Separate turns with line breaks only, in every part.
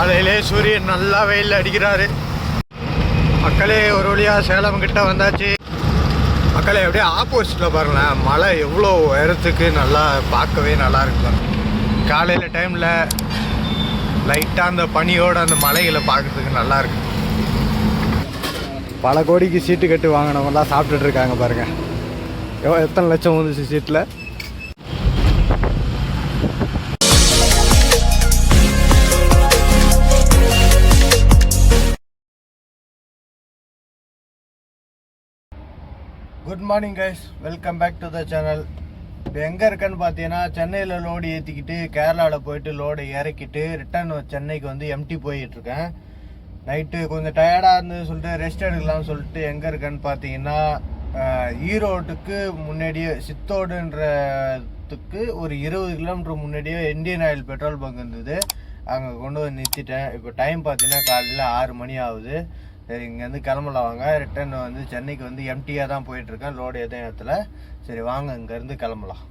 காலையிலே சூரியன் நல்லா வெயில் அடிக்கிறாரு. மக்களே ஒரு வழியாக சேலம் கிட்ட வந்தாச்சு. மக்களே அப்படியே ஆப்போசிட்டில் பாருங்களேன். மழை எவ்வளோ உயரத்துக்கு நல்லா பார்க்கவே நல்லா இருக்கு காலையில் டைமில் லைட்டாக அந்த பனியோட அந்த மலைகளை பார்க்கறதுக்கு நல்லா இருக்கு. பல கோடிக்கு சீட்டு கட்டு வாங்கினவங்கலாம் சாப்பிட்டுட்டு இருக்காங்க பாருங்கள் எவ்வளோ எத்தனை லட்சம் வந்துச்சு சீட்டில்? Good morning guys welcome back to the channel இப்போ எங்கே இருக்கேன்னு பார்த்தீங்கன்னா சென்னையில் லோடு ஏற்றிக்கிட்டு கேரளாவில் போயிட்டு லோடு இறக்கிட்டு ரிட்டர்ன் சென்னைக்கு வந்து எம்டி போயிட்டுருக்கேன் நைட்டு கொஞ்சம் டயர்டாக இருந்து சொல்லிட்டு ரெஸ்ட் எடுக்கலாம்னு சொல்லிட்டு எங்கே இருக்கேன்னு பார்த்தீங்கன்னா ஈரோட்டுக்கு முன்னாடியே சித்தோடுன்றதுக்கு ஒரு இருபது கிலோமீட்டர் முன்னாடியே இந்தியன் ஆயில் பெட்ரோல் பங்க் இருந்தது. அங்கே கொண்டு வந்து நிறுத்திட்டேன். இப்போ டைம் பார்த்தீங்கன்னா காலையில் ஆறு மணி ஆகுது. சரி இங்கேருந்து கிளம்பலாம். வாங்க ரிட்டர்ன் வந்து சென்னைக்கு வந்து எம்டியாக தான் போயிட்டுருக்கேன். லோடு எதுவும் இடத்துல சரி வாங்க இங்கேருந்து கிளம்பலாம்.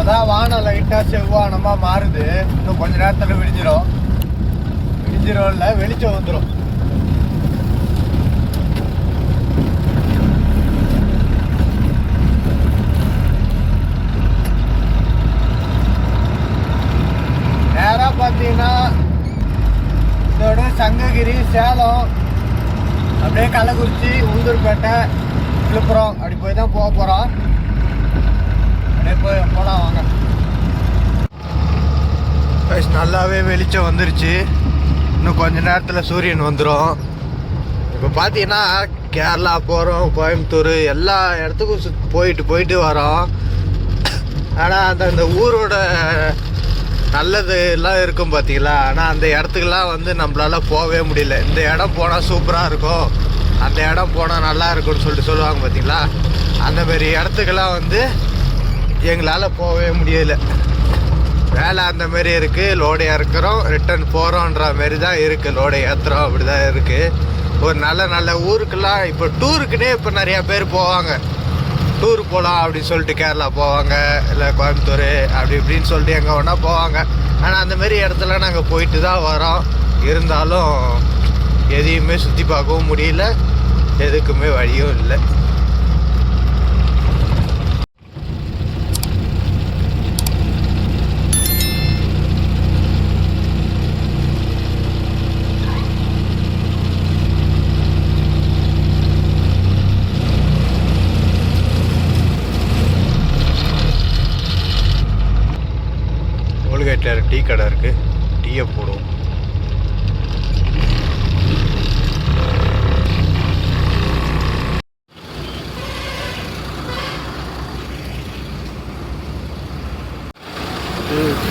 அதான் வானம் லைட்டாக செவ்வானமாக வந்து இன்னும் கொஞ்ச நேரத்தில் விடிஞ்சிடும் விடிஞ்சிரும். இல்லை வெளிச்சம் வந்துடும் நேராக பார்த்தீங்கன்னா இதோட சங்ககிரி சேலம் அப்படியே கள்ளக்குறிச்சி உளுந்தூர்பேட்டை விழுப்புரம் அப்படி போய் தான் போக போகிறோம் அப்படியே போய் போலாம் வாங்க. நல்லாவே வெளிச்சம் வந்துருச்சு. இன்னும் கொஞ்ச நேரத்தில் சூரியன் வந்துடும் இப்போ பார்த்தீங்கன்னா கேரளா போகிறோம் கோயம்புத்தூர் எல்லா இடத்துக்கும் சுத் போயிட்டு போயிட்டு வரோம். ஆனால் அந்த அந்த ஊரோட நல்லது எல்லாம் இருக்கும் பார்த்தீங்களா ஆனால் அந்த இடத்துக்குலாம் வந்து நம்மளால போகவே முடியல. இந்த இடம் போனால் சூப்பராக இருக்கும். அந்த இடம் போனால் நல்லா இருக்கும்னு சொல்லிட்டு சொல்லுவாங்க பார்த்தீங்களா அந்தமாரி இடத்துக்கெல்லாம் வந்து எங்களால் போகவே முடியல. வேலை அந்த மாதிரி இருக்குது லோடு இறக்குறோம் ரிட்டர்ன் போகிறோன்ற மாதிரி தான் இருக்குது லோடு ஏற்றுறோம் அப்படி தான் இருக்குது ஒரு நல்ல நல்ல ஊருக்கெல்லாம் இப்போ டூருக்குன்னே இப்போ நிறையா பேர் போவாங்க. டூர் போகலாம் அப்படின்னு சொல்லிட்டு கேரளா போவாங்க இல்லை கோயம்புத்தூர் அப்படி இப்படின்னு சொல்லிட்டு எங்கே வேணால் போவாங்க. ஆனால் அந்த மாதிரி இடத்துல நாங்கள் போயிட்டு தான் வரோம். இருந்தாலும் எதையுமே சுற்றி பார்க்கவும் முடியல எதுக்குமே வழியும் இல்லை டோல்கேட்டில் டீ கடை இருக்குது டீயை போடுவோம்.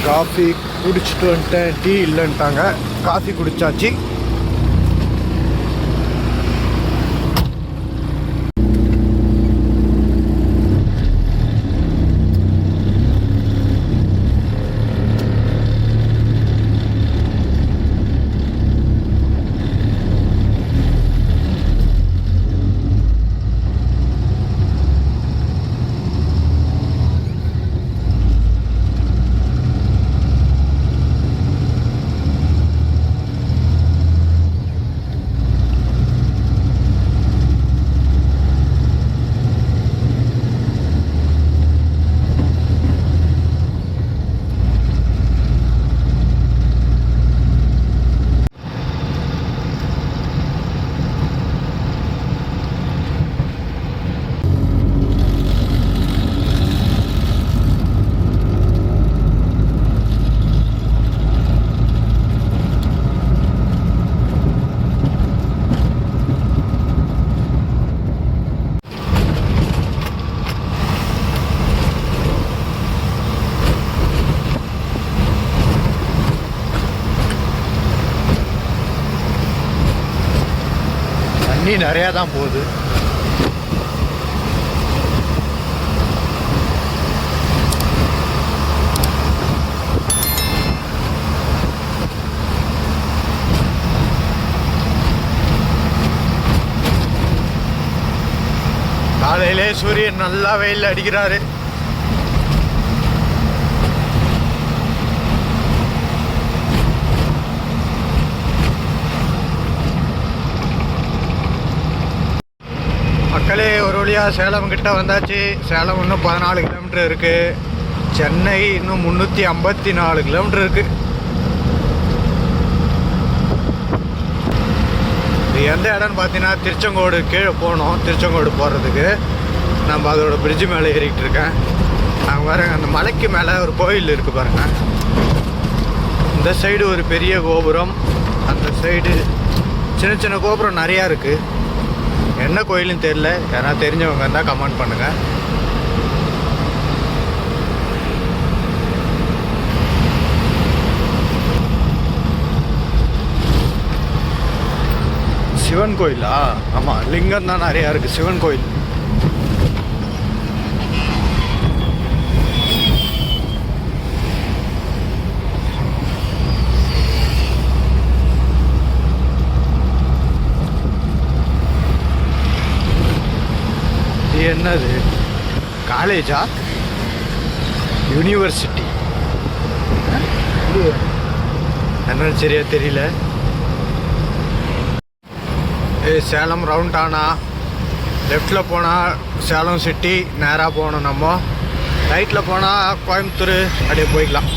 காஃபி குடிச்சிட்டு வந்துட்டேன். டீ இல்லைன்ட்டாங்க. காஃபி குடித்தாச்சு தண்ணி நிறையா தான் போகுது. காலையிலே சூரியன் நல்லா வெயில் அடிக்கிறாரு. மக்களே ஒரு வழியாக சேலம் கிட்ட வந்தாச்சு. சேலம் இன்னும் பதினாலு கிலோமீட்டர் இருக்கு. சென்னை இன்னும் முந்நூற்றி ஐம்பத்தி நாலு கிலோமீட்டர் இருக்கு. இது எந்த இடம்னு பார்த்தீங்கன்னா திருச்செங்கோடு கீழே போகணும். திருச்செங்கோடு போகிறதுக்கு நம்ம அதோட பிரிட்ஜு மேலே ஏறிக்கிட்டு இருக்கேன். நாங்கள் பாருங்க அந்த மலைக்கு மேலே ஒரு கோயில் இருக்குது பாருங்க. இந்த சைடு ஒரு பெரிய கோபுரம். அந்த சைடு சின்ன சின்ன கோபுரம் நிறையா இருக்குது என்ன கோயிலுன்னு தெரில யாரா தெரிஞ்சவங்க இருந்தால் கமெண்ட் பண்ணுங்கள் சிவன் கோயிலா? ஆமாம் லிங்கம் தான் நிறையா இருக்குது சிவன் கோயில் இது என்னது? காலேஜா யூனிவர்சிட்டி என்னன்னு சரியா தெரியல. ஏ சேலம் ரவுண்ட் ஆனா? லெஃப்டில் போனால் சேலம் சிட்டி நேராக போகணும் நம்ம. ரைட்டில் போனால் கோயம்புத்தூர் அப்படியே போய்க்கலாம்.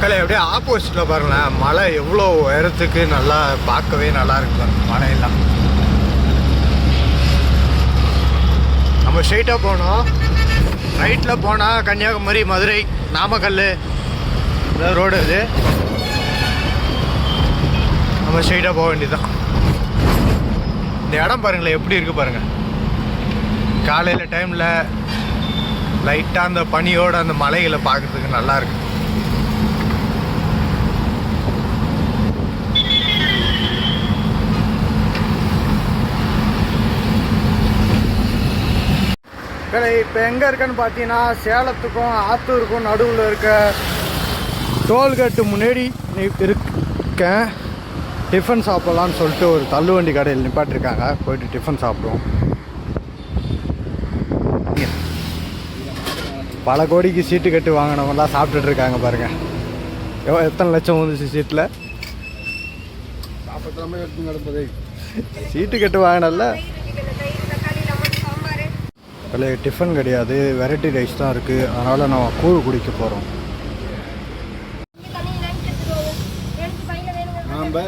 மக்களை அப்படியே ஆப்போசிட்டில் பாருங்களேன். மலை எவ்வளோ உயரத்துக்கு நல்லா பார்க்கவே நல்லா இருக்கு மலையெல்லாம். நம்ம ஸ்ட்ரைட்டாக போனோம். ரைட்டில் போனால் கன்னியாகுமரி மதுரை நாமக்கல் இந்த ரோடு இது. நம்ம ஸ்ட்ரைட்டாக போக வேண்டியதுதான். இந்த இடம் பாருங்களேன் எப்படி இருக்குது பாருங்கள் காலையில் டைமில் லைட்டாக அந்த பனியோட அந்த மலைகளை பார்க்குறதுக்கு நல்லா கடை இப்போ எங்கே இருக்கேன்னு பார்த்தீங்கன்னா சேலத்துக்கும் ஆத்தூருக்கும் நடுவில் இருக்க டோல்கேட்டு முன்னாடி இருக்கேன். டிஃபன் சாப்பிட்லான்னு சொல்லிட்டு ஒரு தள்ளுவண்டி கடையில் நிப்பாட்டிருக்காங்க. போயிட்டு டிஃபன் சாப்பிடுவோம். பல கோடிக்கு சீட்டு கட்டு வாங்கினவங்கலாம் சாப்பிட்டுட்டு இருக்காங்க பாருங்க. எவ்வளோ எத்தனை லட்சம் வந்துச்சு சீட்டில்? சீட்டு கட்டு வாங்கினல இல்லை டிஃபன் கிடையாது வெரைட்டி ரைஸ் தான் இருக்குது அதனால் நம்ம கூழ் குடிக்க போகிறோம்
நாம-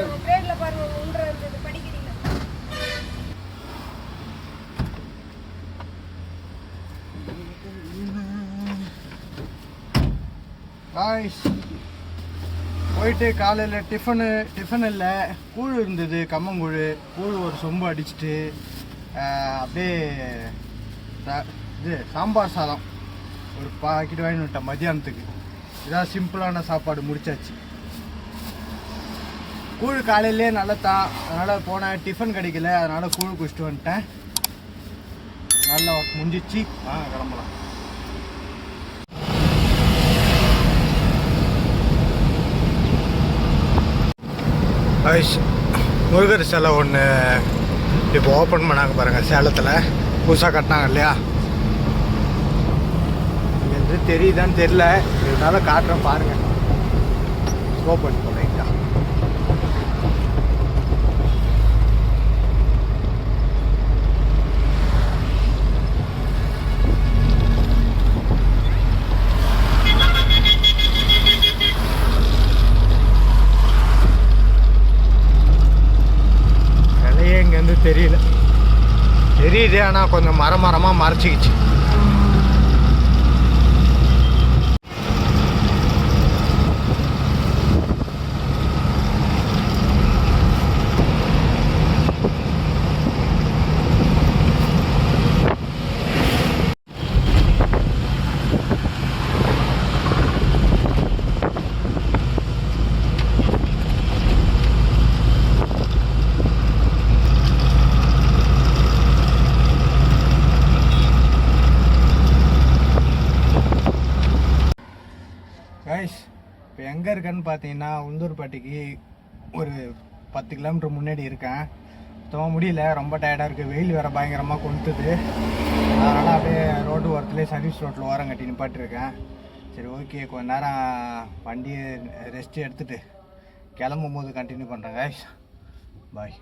காய்ஸ் போயிட்டு காலையில் டிஃபனு டிஃபன் இல்லை கூழ் இருந்தது கம்மங்கூழ். கூழ் ஒரு சொம்பு அடிச்சிட்டு அப்படியே இது சாம்பார் சாதம். ஒரு பாக்கெட் வாங்கி விட்டேன் மதியானத்துக்கு இதான் சிம்பிளான சாப்பாடு முடிச்சாச்சு. கூழ் காலையிலே நல்லதான் அதனால் போனேன் டிஃபன் கிடைக்கல அதனால் கூழ் குடிச்சிட்டு வந்துட்டேன். நல்லா முடிஞ்சிச்சு. ஆ கிளம்பலாம். முருகர் சிலை ஒன்று இப்போ ஓப்பன் பண்ணாங்க பாருங்கள் சேலத்தில். புதுசாக கட்டினாங்க இல்லையா? என்று தெரியுதான்னு தெரில இருந்தாலும் காட்டுறேன் பாருங்கள் ஓப்பன் பண்ணிட்டா விலையே இங்கேருந்து தெரியல தெரியுது ஆனால் கொஞ்சம் மரம் மரமாக மறைச்சிக்கிச்சு. எங்கே இருக்கேன்னு பார்த்தீங்கன்னா உந்தூர்பட்டிக்கு ஒரு பத்து கிலோமீட்டர் முன்னாடி இருக்கேன். சுத்தமாக முடியல. ரொம்ப டயர்டாக இருக்குது வெயில் வேறு பயங்கரமாக கொளுத்துது அதனால் அப்படியே ரோடு ஓரத்துலேயே சர்வீஸ் ரோட்டில் ஓரம் கட்டி நிப்பாட்டிருக்கேன் சரி ஓகே கொஞ்ச நேரம் வண்டியை ரெஸ்ட் எடுத்துட்டு கிளம்பும் போது கண்டினியூ பண்ணுறேன் பாய்